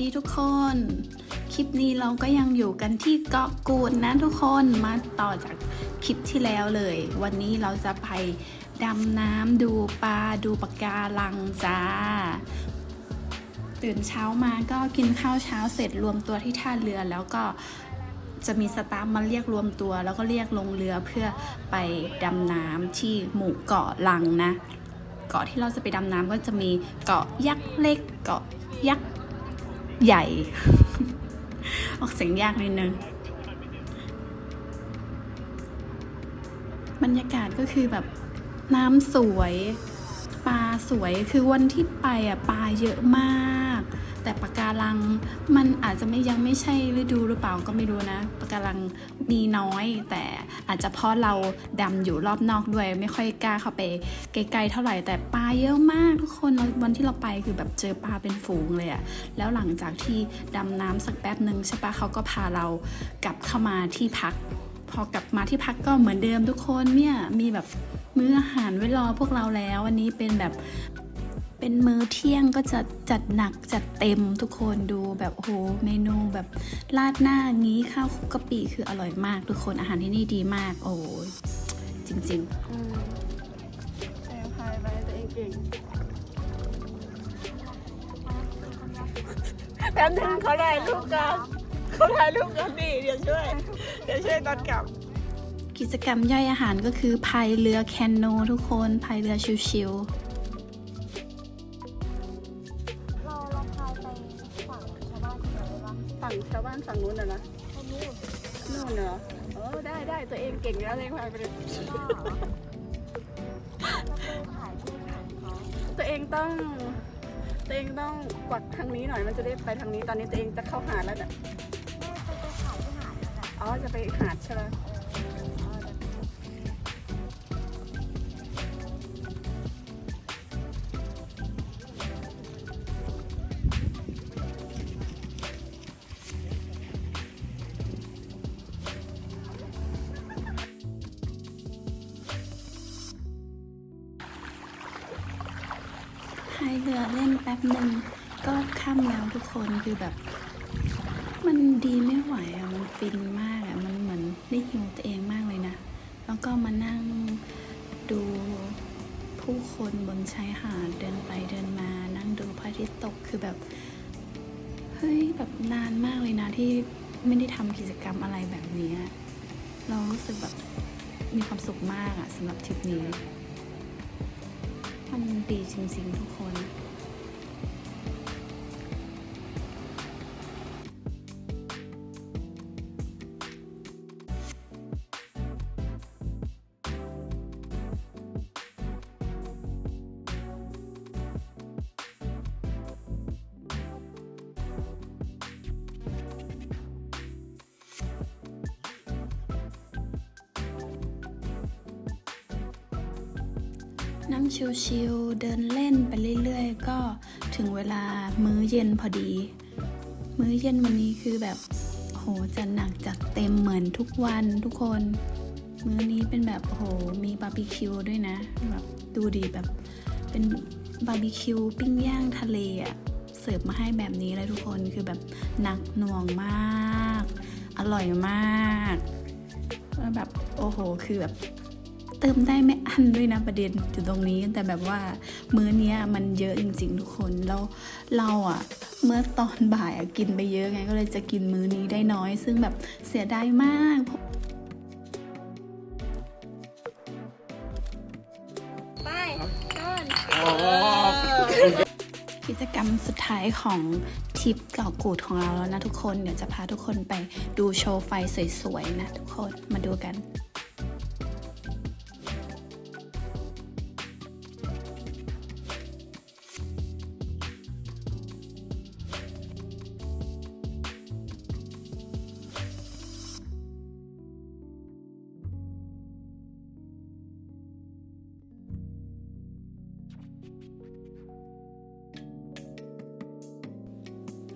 ดีทุกคน คลิปนี้เราก็ยังอยู่กันที่เกาะกูดนะทุกคนมาต่อจากคลิปที่แล้วเลย วันนี้เราจะไปดำน้ำดูปลาดูปะการังจ้า ตื่นเช้ามาก็กินข้าวเช้าเสร็จรวมตัวที่ท่าเรือแล้วก็จะมีสตาฟมาเรียกรวมตัว แล้วก็เรียกลงเรือเพื่อไปดำน้ำที่หมู่เกาะลังนะ เกาะที่เราจะไปดำน้ำก็จะมีเกาะยักษ์เล็ก เกาะยักษ์ ใหญ่ ออกเสียงยากนิดนึง บรรยากาศก็คือแบบน้ำสวย ปลาสวยคือวันที่ไปอะปลาเยอะมาก แต่ปะการังมันอาจจะไม่ยังไม่ใช่ฤดูหรือเปล่าก็ไม่รู้นะปะการังมีน้อย แต่อาจจะเพราะเราดำอยู่รอบนอกด้วย ไม่ค่อยกล้าเข้าไปไกลๆเท่าไหร่แต่ปลาเยอะมากทุกคนววันที่เราไปคือแบบเจอปลาเป็นฝูงเลยอะแล้วหลังจากที่ดำน้ำสักแป๊บหนึ่งใช่ปะเขาก็พาเรากลับเข้ามาที่พักพอกลับมาที่พักก็เหมือนเดิมทุกคนเนี่ยมีแบบมื้ออาหารไว้รอพวกเราแล้ว วันนี้เป็นแบบ เป็นมื้อเที่ยงก็จะจัดหนักจัดเต็มทุกคนดูแบบโอ้โหเมนูแบบราดหน้างี้ข้าวคลุกกะปิคืออร่อยมาก ทุกคนอาหารที่นี่ดีมาก โอ้ยจริงอืมแต่พายไปตัวเองเก่งแป๊บนึงเขาถ่ายรูปกันเขาถ่ายรูปกันดิเดี๋ยวช่วยเดี๋ยวช่วยตอนกลับๆกิจกรรมย่อยอาหารก็คือพายเรือแคนูทุกคนพายเรือชิวเฝั่งชาวบ้านฝั่งนู้นน่ะนะไปนู่นนู่นเหรอเออได้ได้ตัวเองเก่งแล้วตัวเองพายไปเลยเราไปถ่ายที่ถ่ายเขาตัวเองต้องตัวเองต้องกวักทางนี้หน่อยมันจะได้ไปทางนี้ตอนนี้ตัวเองจะเข้าหาดแล้วเนี่ยแม่ไปไปถ่ายที่หาดนั่นแหละอ๋อจะไปหาดใช่ไหมายเรือเล่นแป๊บหนึ่งก็ค่ำแล้วทุกคนคือแบบ มันดีไม่ไหวอะมันฟินมากอะมันเหมือนได้ฮิวตัวเองมากเลยนะ แล้วก็มานั่งดูผู้คนบนชายหาดเดินไปเดินมา นั่งดูพระอาทิตย์ตกคือแบบเฮ้ยแบบนานมากเลยนะที่ไม่ได้ทำกิจกรรมอะไรแบบนี้ เรารู้สึกแบบมีความสุขมากอะสำหรับทริปนี้ ดีจริงๆทุกคน นั่งชิลๆเดินเล่นไปเรื่อยๆ ก็ถึงเวลามื้อเย็นพอดี มื้อเย็นวันนี้คือแบบ โหจะหนักจัดเต็มเหมือนทุกวันทุกคน มื้อนี้เป็นแบบโหมีบาร์บีคิวด้วยนะแบบดูดีแบบเป็นบาร์บีคิวปิ้งย่างทะเลอะเสิร์ฟมาให้แบบนี้เลยทุกคนคือแบบหนักหน่วงมาก อร่อยมากแล้วแบบโอ้โห คือแบบ เติมได้ไม่อั้นด้วยนะประเด็นอยู่ตรงนี้ แต่แบบว่ามื้อเนี้ยมันเยอะจริงๆทุกคนแล้วเราอะเมื่อตอนบ่ายอะกินไปเยอะไงก็เลยจะกินมื้อนี้ได้น้อย ซึ่งแบบเสียดายมากไปต้นกิจกรรมสุดท้ายของทริปเก่ากูดของเราแล้วนะทุกคนเดี๋ยวจะพาทุกคนไปดูโชว์ไฟสวยๆนะทุกคนมาดูกัน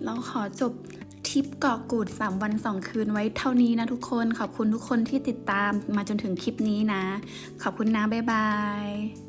เราขอจบทริปเกาะกูด 3 วัน 2 คืนไว้เท่านี้นะทุกคน ขอบคุณทุกคนที่ติดตามมาจนถึงคลิปนี้นะ ขอบคุณนะ บ๊ายบาย